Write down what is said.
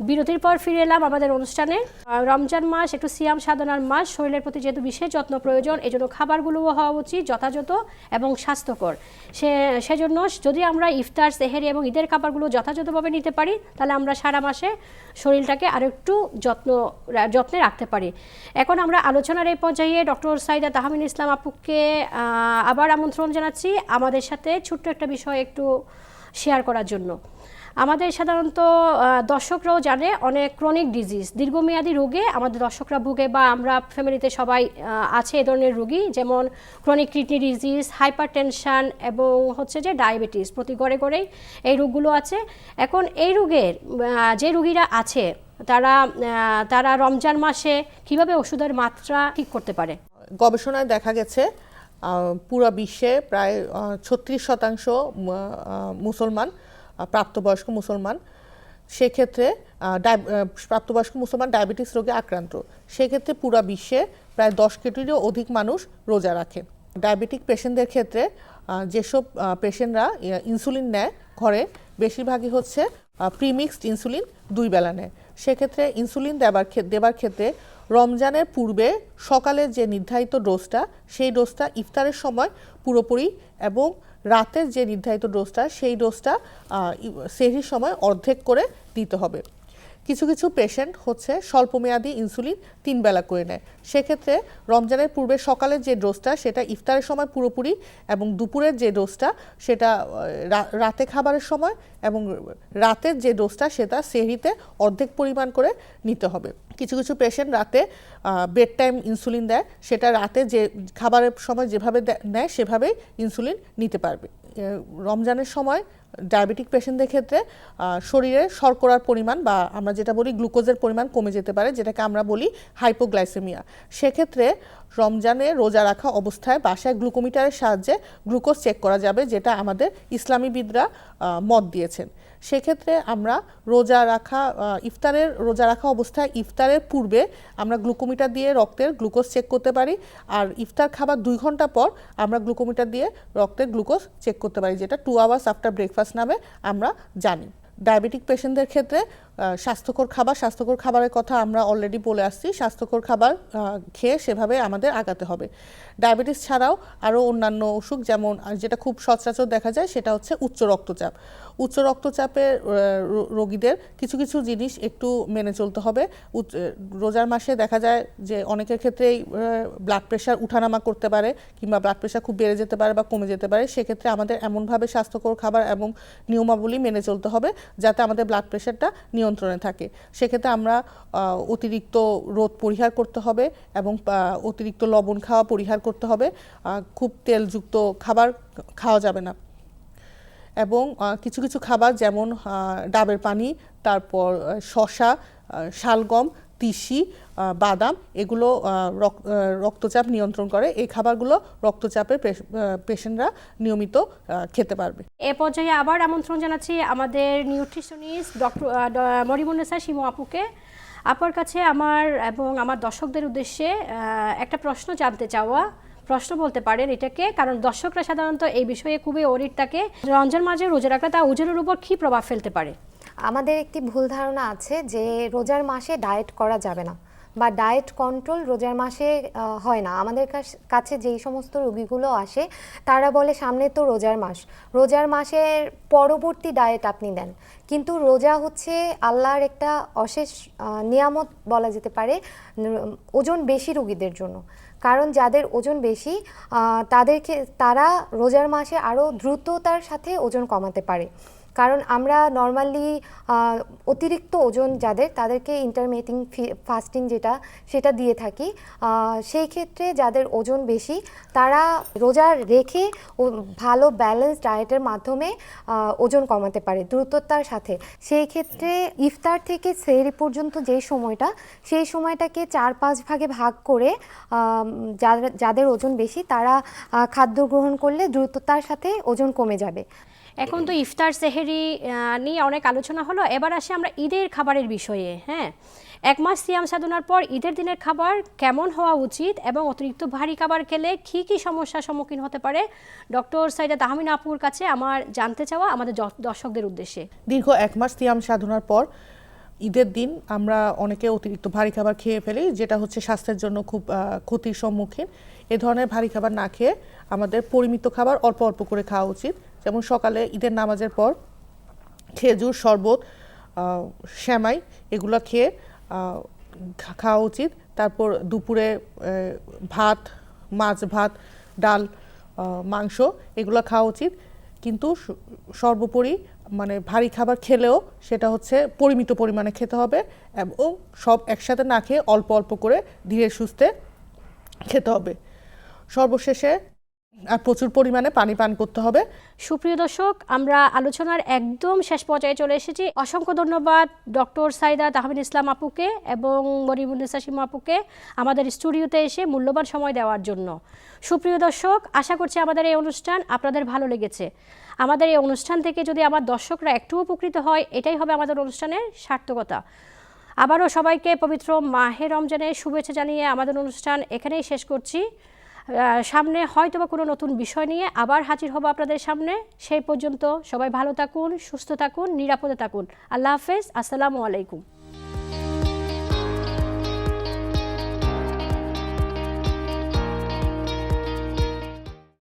বিরতির পর ফিরে এলাম আমাদের অনুষ্ঠানে। রমজান মাস, একটু সিয়াম সাধনার মাস, শরীরের প্রতি যেহেতু বিশেষ যত্ন প্রয়োজন এই জন্য খাবারগুলোও হওয়া উচিত, যথাযথ এবং স্বাস্থ্যকর। সে, সেজন্য যদি আমরা ইফতার, সেহেরি এবং ঈদের খাবারগুলো যথাযথভাবে নিতে পারি, তাহলে আমরা সারা মাসে শরীরটাকে আরও একটু যত্ন, যত্নে রাখতে পারি। এখন আমরা আলোচনার এই পর্যায়ে ডক্টর সাইদা তাহমিন ইসলাম আপুকে আবার আমন্ত্রণ জানাচ্ছি আমাদের সাথে ছোট্ট একটা বিষয় একটু শেয়ার করার জন্য। আমাদের সাধারণত দর্শকরাও জানে অনেক ক্রনিক ডিজিজ দীর্ঘমেয়াদী রোগে আমাদের দর্শকরা ভুগে বা আমরা ফ্যামিলিতে সবাই আছে এ ধরনের রোগী, যেমন chronic kidney disease hypertension এবং হচ্ছে যে ডায়াবেটিস প্রতি ঘরে ঘরেই এই রোগগুলো আছে। এখন এই রোগের যে রোগীরা আছে, তারা তারা রমজান মাসে কীভাবে ওষুধের মাত্রা ঠিক করতে পারে? গবেষণায় দেখা গেছে পুরো বিশ্বে প্রায় ছত্রিশ শতাংশ মুসলমান প্রাপ্তবয়স্ক মুসলমান, সেক্ষেত্রে প্রাপ্তবয়স্ক মুসলমান ডায়াবেটিস রোগে আক্রান্ত। সেক্ষেত্রে পুরো বিশ্বে প্রায় দশ কোটিরও অধিক মানুষ রোজা রাখে। ডায়াবেটিক পেশেন্টদের ক্ষেত্রে যেসব পেশেন্টরা ইনসুলিন নেয় ঘরে, বেশিরভাগই হচ্ছে প্রিমিক্সড ইনসুলিন দুই বেলা নেয়। সেক্ষেত্রে ইনসুলিন দেবার দেবার ক্ষেত্রে রমজানের পূর্বে সকালের যে নির্ধারিত ডোজটা, সেই ডোজটা ইফতারের সময় পুরোপুরি এবং রাতের যে নির্ধারিত ডোজটা, সেই ডোজটা সেহির সময় অর্ধেক করে দিতে হবে। কিছু কিছু পেশেন্ট হচ্ছে স্বল্পমেয়াদী ইনসুলিন তিন বেলা করে নেয়। সেক্ষেত্রে রমজানের পূর্বে সকালের যে ডোজটা সেটা ইফতারের সময় পুরোপুরি এবং দুপুরের যে ডোজটা সেটা রাতে খাবারের সময় এবং রাতের যে ডোজটা সেটা সেহরিতে অর্ধেক পরিমাণ করে নিতে হবে। কিছু কিছু পেশেন্ট রাতে বেড টাইম ইনসুলিন দেয়। সেটা রাতে যে খাবারের সময় যেভাবে নেয়, সেভাবেই ইনসুলিন নিতে পারবে। রমজানের সময় ডায়াবেটিক পেশেন্টদের ক্ষেত্রে শরীরে শর্করার পরিমাণ বা আমরা যেটা বলি গ্লুকোজের পরিমাণ কমে যেতে পারে, যেটাকে আমরা বলি হাইপোগ্লাইসেমিয়া। সেক্ষেত্রে রমজানে রোজা রাখা অবস্থায় বাসায় গ্লুকোমিটারের সাহায্যে গ্লুকোজ চেক করা যাবে, যেটা আমাদের ইসলামীবিদরা মত দিয়েছেন। সেক্ষেত্রে আমরা রোজা রাখা ইফতারের, রোজা রাখা অবস্থায় ইফতারের পূর্বে আমরা গ্লুকোমিটার দিয়ে রক্তের গ্লুকোজ চেক করতে পারি, আর ইফতার খাবার দুই ঘণ্টা পর আমরা গ্লুকোমিটার দিয়ে রক্তের গ্লুকোজ চেক করতে পারি, যেটা টু আওয়ার্স আফটার ব্রেকফাস্ট নামে আমরা জানি। ডায়াবেটিক পেশেন্টদের ক্ষেত্রে স্বাস্থ্যকর খাবার, স্বাস্থ্যকর খাবারের কথা আমরা অলরেডি বলে আসছি। স্বাস্থ্যকর খাবার খেয়ে সেভাবে আমাদের আগাতে হবে। ডায়াবেটিস ছাড়াও আরও অন্যান্য অসুখ, যেমন যেটা খুব সচরাচর দেখা যায়, সেটা হচ্ছে উচ্চ রক্তচাপ। উচ্চ রক্তচাপের রোগীদের কিছু কিছু জিনিস একটু মেনে চলতে হবে। রোজার মাসে দেখা যায় যে অনেকের ক্ষেত্রেই ব্লাড প্রেশার উঠানামা করতে পারে কিংবা ব্লাড প্রেশার খুব বেড়ে যেতে পারে বা কমে যেতে পারে। সেক্ষেত্রে আমাদের এমনভাবে স্বাস্থ্যকর খাবার এবং নিয়মাবলী মেনে চলতে হবে যাতে আমাদের ব্লাড প্রেশারটা নিয়ন্ত্রণে থাকে। সেক্ষেত্রে আমরা অতিরিক্ত রোদ পরিহার করতে হবে এবং অতিরিক্ত লবণ খাওয়া পরিহার করতে হবে। খুব তেলযুক্ত খাবার খাওয়া যাবে না। এবং কিছু কিছু খাবার যেমন ডাবের পানি, তারপর শশা শালগম তিসি বাদাম, এগুলো রক্তচাপ নিয়ন্ত্রণ করে। এই খাবারগুলো রক্তচাপের পেশেন্টরা নিয়মিত খেতে পারবে। এ পর্যায়ে আবার আমন্ত্রণ জানাচ্ছি আমাদের নিউট্রিশনিস্ট ডক্টর মরিমুন্নেসা শিমু আপুকে। আপনার কাছে আমার এবং আমার দর্শকদের উদ্দেশ্যে একটা প্রশ্ন জানতে চাওয়া। প্রশ্ন বলতে পারেন এটাকে, কারণ দর্শকরা সাধারণত এই বিষয়ে খুবই অরিট থাকে। রমজান মাঝে রোজা রাখলে তা ওজনের উপর কী প্রভাব ফেলতে পারে? আমাদের একটি ভুল ধারণা আছে যে রোজার মাসে ডায়েট করা যাবে না বা ডায়েট কন্ট্রোল রোজার মাসে হয় না। আমাদের কাছ- যেই সমস্ত রোগীগুলো আসে, তারা বলে সামনে তো রোজার মাস। রোজার মাসের পরবর্তী ডায়েট আপনি দেন কিন্তু রোজা হচ্ছে আল্লাহর একটা অশেষ নিয়ামত বলা যেতে পারে ওজন বেশি রোগীদের জন্য। কারণ যাদের ওজন বেশি তাদেরকে, তারা রোজার মাসে আরও দ্রুততার সাথে ওজন কমাতে পারে। কারণ আমরা নর্মালি অতিরিক্ত ওজন যাদের, তাদেরকে ইন্টারমিটিং ফাস্টিং যেটা, সেটা দিয়ে থাকি। সেই ক্ষেত্রে যাদের ওজন বেশি, তারা রোজা রেখে ভালো ব্যালেন্স ডায়েটের মাধ্যমে ওজন কমাতে পারে দ্রুততার সাথে। সেই ক্ষেত্রে ইফতার থেকে সেহরি পর্যন্ত যেই সময়টা, সেই সময়টাকে চার পাঁচ ভাগে ভাগ করে যাদের ওজন বেশি, তারা খাদ্য গ্রহণ করলে দ্রুততার সাথে ওজন কমে যাবে। এখন তো ইফতার, সেহেরি নিয়ে অনেক আলোচনা হলো। এবার আসি আমরা ঈদের খাবারের বিষয়ে হ্যাঁ? এক মাস সিয়াম সাধনার পর ঈদের দিনের খাবার কেমন হওয়া উচিত এবং অতিরিক্ত ভারী খাবার খেলে কী কী সমস্যার সম্মুখীন হতে পারে? ডক্টর সাইদা তাহমিনা আপুর কাছে আমার জানতে চাওয়া আমাদের দর্শকদের উদ্দেশ্যে। দীর্ঘ এক মাস সিয়াম সাধনার পর ঈদের দিন আমরা অনেকে অতিরিক্ত ভারী খাবার খেয়ে ফেলি, যেটা হচ্ছে স্বাস্থ্যের জন্য খুব ক্ষতির সম্মুখীন। এ ধরনের ভারী খাবার না খেয়ে আমাদের পরিমিত খাবার অল্প অল্প করে খাওয়া উচিত। যেমন সকালে ঈদের নামাজের পর খেজুর, শরবত শ্যামাই এগুলো খেয়ে খাওয়া উচিত। তারপর দুপুরে ভাত, মাছ ভাত, ডাল মাংস এগুলো খাওয়া উচিত। কিন্তু সর্বোপরি মানে ভারী খাবার খেলেও সেটা হচ্ছে পরিমিত পরিমাণে খেতে হবে এবং সব একসাথে না খেয়ে অল্প অল্প করে ধীরে সুস্থে খেতে হবে। সর্বশেষে আর প্রচুর পরিমাণে পানি পান করতে হবে। সুপ্রিয় দর্শক, আমরা আলোচনার একদম শেষ পর্যায়ে চলে এসেছি। অসংখ্য ধন্যবাদ ডক্টর সাইদা তাহমিদ ইসলাম আপুকে এবং মরিমুন্নেসা সীমা আপুকে আমাদের স্টুডিওতে এসে মূল্যবান সময় দেওয়ার জন্য। সুপ্রিয় দর্শক, আশা করছি আমাদের এই অনুষ্ঠান আপনাদের ভালো লেগেছে। আমাদের এই অনুষ্ঠান থেকে যদি আমার দর্শকরা একটু উপকৃত হয়, এটাই হবে আমাদের অনুষ্ঠানের সার্থকতা। আবারও সবাইকে পবিত্র মাহে রমজানের শুভেচ্ছা জানিয়ে আমাদের অনুষ্ঠান এখানেই শেষ করছি। সামনে হয়তো বা কোনো নতুন বিষয় নিয়ে আবার হাজির হব আপনাদের সামনে। সেই পর্যন্ত সবাই ভালো থাকুন, সুস্থ থাকুন, নিরাপদে থাকুন। আল্লাহ হাফেজ, আসসালামু আলাইকুম।